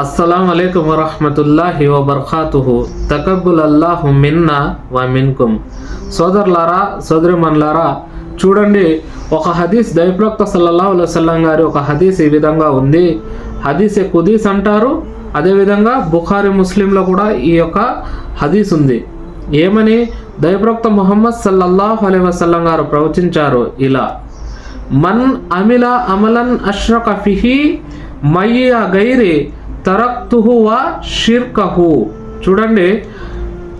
అస్సలం అలైకుం వరహమతుల్లాహి వబర్కాతుహు. తకబ్బుల్ అల్లాహు మిన్నా వ మిన్కుమ్ సోదరులారా సోదరిమన్లారా చూడండి ఒక హదీస్ దైప్రక్త సల్లల్లాహు అలైవల్లం గారి ఒక హదీస్ ఈ విధంగా ఉంది. హదీసే కుదీస్ అంటారు అదేవిధంగా బుఖారి ముస్లింలో కూడా ఈ యొక్క హదీస్ ఉంది. ఏమని? దైప్రక్త ముహమ్మద్ సల్లల్లాహు అలై వసల్లం గారు ప్రవచించారు ఇలా మన్ అమిల అమలన్ అష్రక ఫిహి మయ్య గైరి తరక్తుహు వా షిర్కహు. చూడండి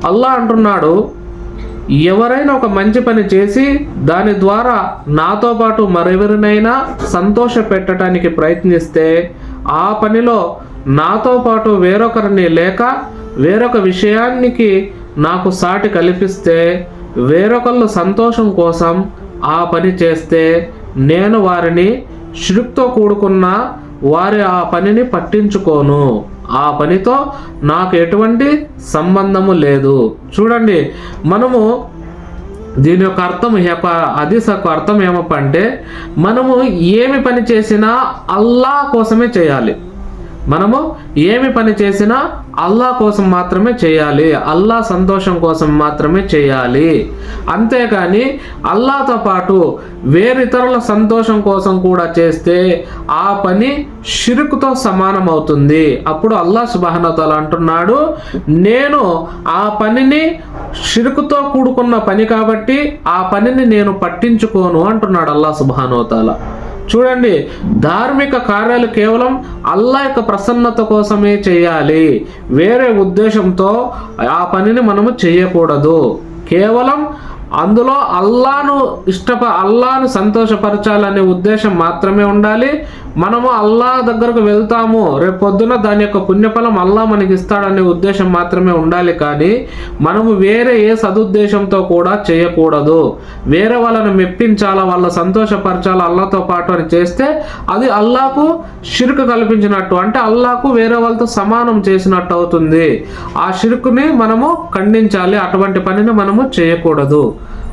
అల్లా అంటున్నాడు ఎవరైనా ఒక మంచి పని చేసి దాని ద్వారా నాతో పాటు మరెవరినైనా సంతోష పెట్టడానికి ప్రయత్నిస్తే ఆ పనిలో నాతో పాటు వేరొకరిని లేక వేరొక విషయానికి నాకు సాటి కల్పిస్తే వేరొకళ్ళు సంతోషం కోసం ఆ పని చేస్తే నేను వారిని షిరుక్తో కూడుకున్న వారి ఆ పనిని పట్టించుకోను. ఆ పనితో నాకు ఎటువంటి సంబంధము లేదు. చూడండి మనము దీని యొక్క అర్థం అది యొక్క యొక్క అర్థం ఏమప్ప అంటే మనము ఏమి పని చేసినా అల్లా కోసమే చేయాలి. మనము ఏమి పని చేసినా అల్లా కోసం మాత్రమే చేయాలి. అల్లా సంతోషం కోసం మాత్రమే చేయాలి. అంతేకాని అల్లాతో పాటు వేరితరుల సంతోషం కోసం కూడా చేస్తే ఆ పని షిరుకుతో సమానం అవుతుంది అప్పుడు అల్లా సుబాహనతలు అంటున్నాడు నేను ఆ పనిని షిరుకుతో కూడుకున్న పని కాబట్టి ఆ పనిని నేను పట్టించుకోను అంటున్నాడు అల్లా సుబానోతాల చూడండి ధార్మిక కార్యాలు కేవలం అల్లా యొక్క ప్రసన్నత కోసమే చేయాలి. వేరే ఉద్దేశంతో ఆ పనిని మనము చేయకూడదు. కేవలం అందులో అల్లాను ఇష్టప అల్లాను సంతోషపరచాలనే ఉద్దేశం మాత్రమే ఉండాలి. మనము అల్లా దగ్గరకు వెళ్తాము. రేపు పొద్దున దాని యొక్క పుణ్యఫలం అల్లా మనకి ఇస్తాడనే ఉద్దేశం మాత్రమే ఉండాలి కానీ మనము వేరే ఏ సదుద్దేశంతో కూడా చేయకూడదు. వేరే వాళ్ళని మెప్పించాలా వాళ్ళ సంతోషపరచాలా అల్లాతో పాటు అని చేస్తే అది అల్లాకు షిరుకు కల్పించినట్టు అంటే అల్లాకు వేరే వాళ్ళతో సమానం చేసినట్టు అవుతుంది. ఆ షిరుకుని మనము ఖండించాలి. అటువంటి పనిని మనము చేయకూడదు.